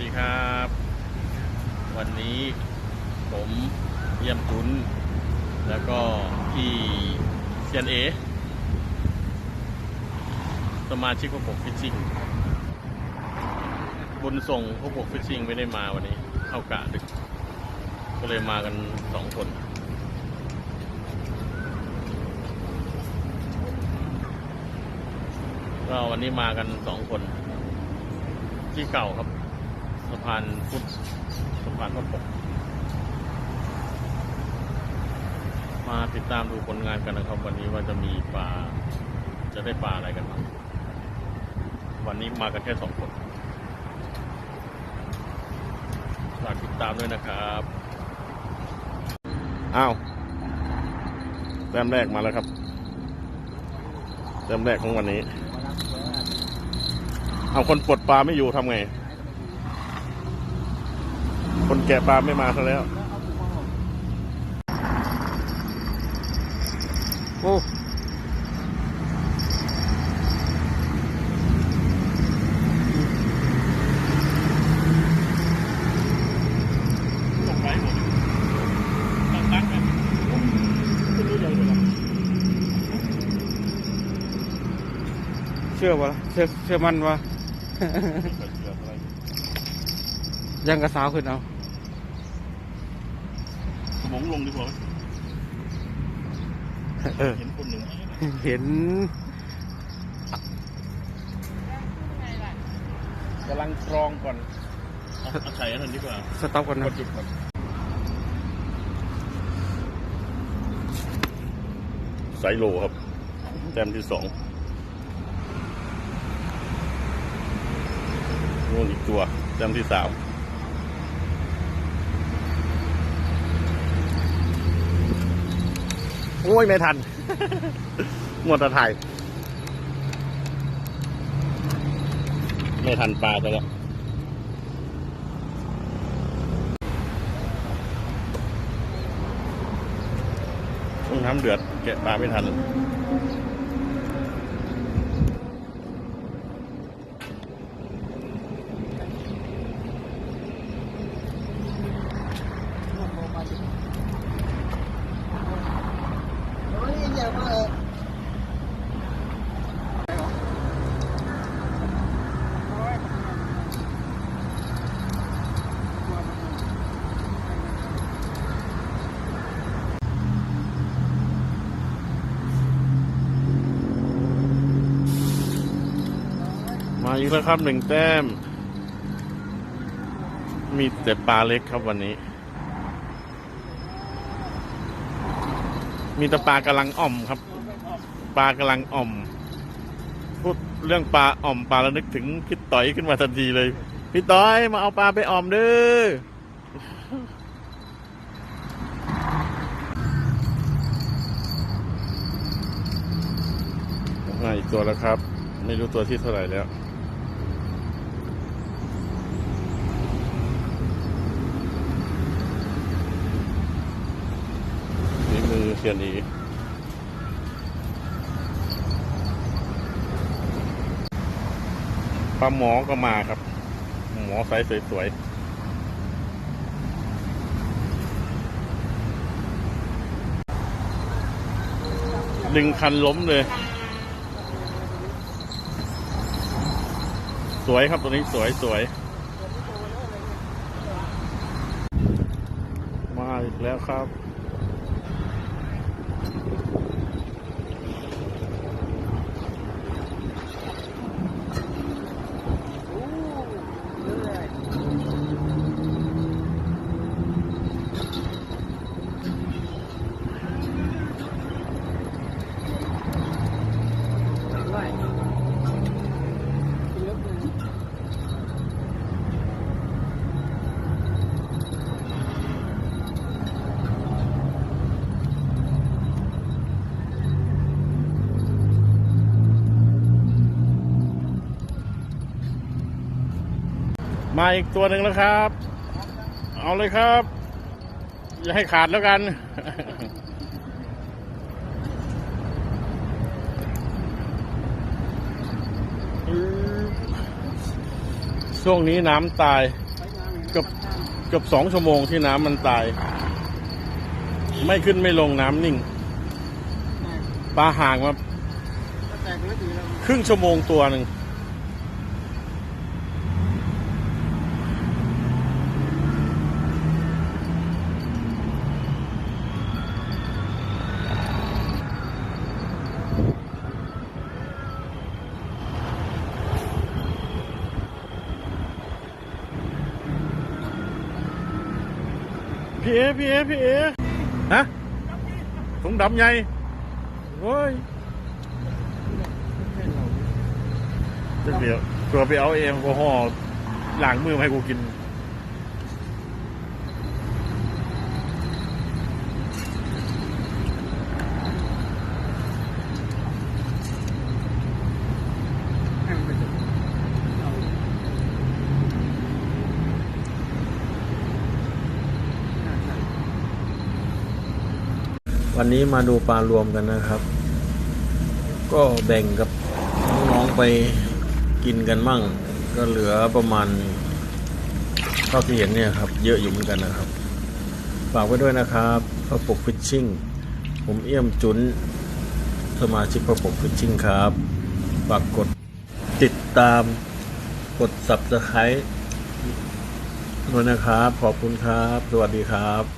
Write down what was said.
ดีครับ วันนี้ผมเยี่ยมทุน แล้วก็พี่เซียนเอสมาชิกพวกผมฟิชชิ่งบุญส่งพวกผมฟิชชิ่งไม่ได้มาวันนี้ เข้ากะดึก ก็เลยมากันสองคนก็วันนี้มากันสองคน ที่เก่าครับ สะพานพุทธสะพานพระปก มาติดตามดูผลงานกันนะครับ วันนี้ว่าจะมีปลาจะได้ปลาอะไรกันบ้างวันนี้มากันแค่สองคนฝากติดตามด้วยนะครับอ้าวแต้มแรกมาแล้วครับแต้มแรกของวันนี้ เอาคนปลดปลาไม่อยู่ทำไง คนแกะปลาไม่มาซะแล้ว โอ้ตกไปหมดตั้งตั้งกันคุณรู้ยังไงล่ะเชื่อวะเชื่อเชื่อมันวะไปเชื่ออะไรยังกระสาวขึ้นเอา สมองลงดีกว่าไหมเออ เห็นคนหนึ่งเห็นกำลังกรองก่อนเอาเอาใส่อันนั้นดีกว่าสต็อปก่อนกนะดจุดก่อนไซโลครับ แต้มที่สองนู่นอีกตัวแต้มที่สามโอ้ ยไม่ทัน หมดตะถ่ายไม่ทันปลาซะแล้วช่วงน้ำเดือดแกะปลาไม่ทัน มาอีกแล้วครับหนึ่งแต้ม มีแต่ปลาเล็กครับวันนี้ มีแต่ปลากำลังอ่อมครับ ปลากำลังอ่อม พูดเรื่องปลาอ่อมปลาแล้วนึกถึงพี่ต้อยขึ้นมาทันทีเลย พี่ต้อยมาเอาปลาไปอ่อมเด้อมาอีกตัวแล้วครับ ไม่รู้ตัวที่เท่าไหร่แล้ว นี่อเชียนีปลาหมอก็มาครับ หมอไซส์สวยๆดึงคันล้มเลย สวยครับตัวนี้สวยสวย มาอีกแล้วครับ มาอีกตัวหนึ่งแล้วครับ เอาเลยครับ อย่าให้ขาดแล้วกัน ช่วงนี้น้ำตายเกือบเกือบสองชั่วโมงที่น้ำมันตาย ไม่ขึ้นไม่ลงน้ำนิ่ง ปลาห่างมาครึ่งชั่วโมงตัวหนึ่ง พี่เอพี่เอพี่เอฮะถุงดำใหญ่โอ้ยจะเดี๋ยวตัวไปเอาเองก็ห่อล์หลังมือมาให้กูกิน วันนี้มาดูปลารวมกันนะครับ ก็แบ่งกับน้องๆไปกินกันมั่ง ก็เหลือประมาณเท่าที่เห็นเนี่ยครับ เยอะอยู่เหมือนกันนะครับฝากไว้ด้วยนะครับพระปกฟิชชิ่ง ผมเอี่ยมจุนสมาชิกพระปกฟิชชิ่งครับฝากกดติดตามกด subscribe ด้วยนะครับ ขอบคุณครับ สวัสดีครับ